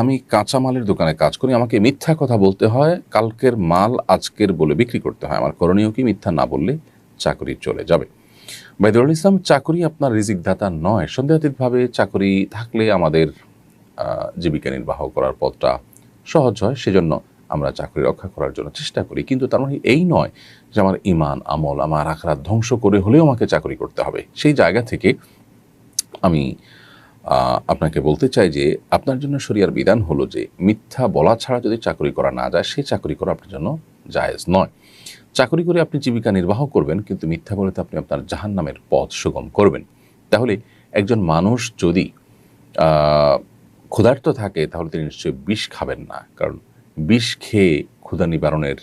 আমি কাঁচামালের দোকানে কাজ করি, আমাকে মিথ্যা কথা বলতে হয়, কালকের মাল আজকের বলে বিক্রি করতে হয়। আমার করণীয় কি মিথ্যা না বললে চাকরি চলে যাবে। বাইদুল ইসলাম, চাকরি আপনার রিজিক দাতা নয়। সন্দেহাতীতভাবে চাকরি থাকলে আমাদের জীবিকা নির্বাহ করার পথটা সহজ হয়। সেজন্য আমরা চাকরি রক্ষা করার জন্য চেষ্টা করি। কিন্তু তার মানে এই নয় যে আমার ইমান আমল, আমার আখড়া ধ্বংস করে হলেও আমাকে চাকরি করতে হবে। সেই জায়গা থেকে আমি আপনাকে বলতে চাই যে আপনার জন্য শরিয়ার বিধান হলো যে মিথ্যা বলা ছাড়া যদি চাকরি করা না যায় সেই চাকরি করা আপনার জন্য জায়েজ নয়। চাকরি করে আপনি জীবিকা নির্বাহ করবেন, কিন্তু মিথ্যা বলে তো আপনি আপনার জাহান নামের পথ সুগম করবেন। তাহলে একজন মানুষ যদি ক্ষুধার্ত থাকে, তাহলে তিনি নিশ্চয়ই বিষ খাবেন না। কারণ বিষ খেয়ে ক্ষুধা নিবারণের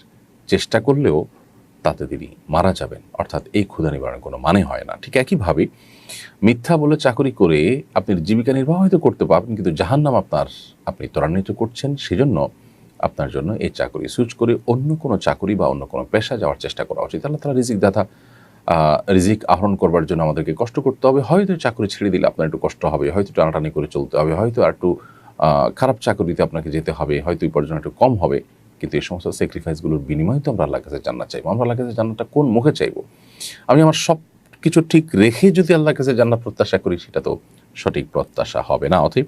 চেষ্টা করলেও তাতে তিনি মারা যাবেন। অর্থাৎ এই ক্ষুধা নিবারণের কোনো মানে হয় না। ঠিক একইভাবে মিথ্যা বলে চাকরি করে আপনি জীবিকা নির্বাহ হয়তো করতে পারবেন, কিন্তু জাহান্নাম আপনার, আপনি ত্বরান্বিত করছেন, সেজন্য আপনার জন্য এই চাকরি সুইচ করে অন্য কোনো চাকরি বা অন্য কোনো পেশা যাওয়ার চেষ্টা করা উচিত। আল্লাহ তালা রিজিক দাতা রিজিক আহরণ করবার জন্য আমাদেরকে কষ্ট করতে হবে। হয়তো চাকরি ছেড়ে দিলে আপনার একটু কষ্ট হবে, হয়তো টানাটানি করে চলতে হবে, হয়তো আর একটু খারাপ চাকরিতে আপনাকে যেতে হবে, হয়তো উপার্জন একটু কম হবে। কিন্তু এই সমস্ত স্যাক্রিফাইসগুলোর বিনিময়ে তো আমরা আল্লাহ কাছে জান্নাত চাইব। আমরা আল্লাহ কাছে জান্নাতটা কোন মুখে চাইব? আমি আমার সব কিছু ঠিক রেখে যদি আল্লাহর কাছে জান্নাত প্রত্যাশা করি, সেটা তো সঠিক প্রত্যাশা হবে না। অতএব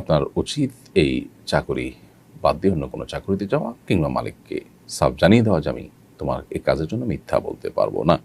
আপনার উচিত এই চাকরি বাদ দিয়ে অন্য কোনো চাকরিতে যাওয়া কিংবা মালিককে সাফ জানিয়ে দেওয়া যে আমি তোমার এই কাজের জন্য মিথ্যা বলতে পারব না।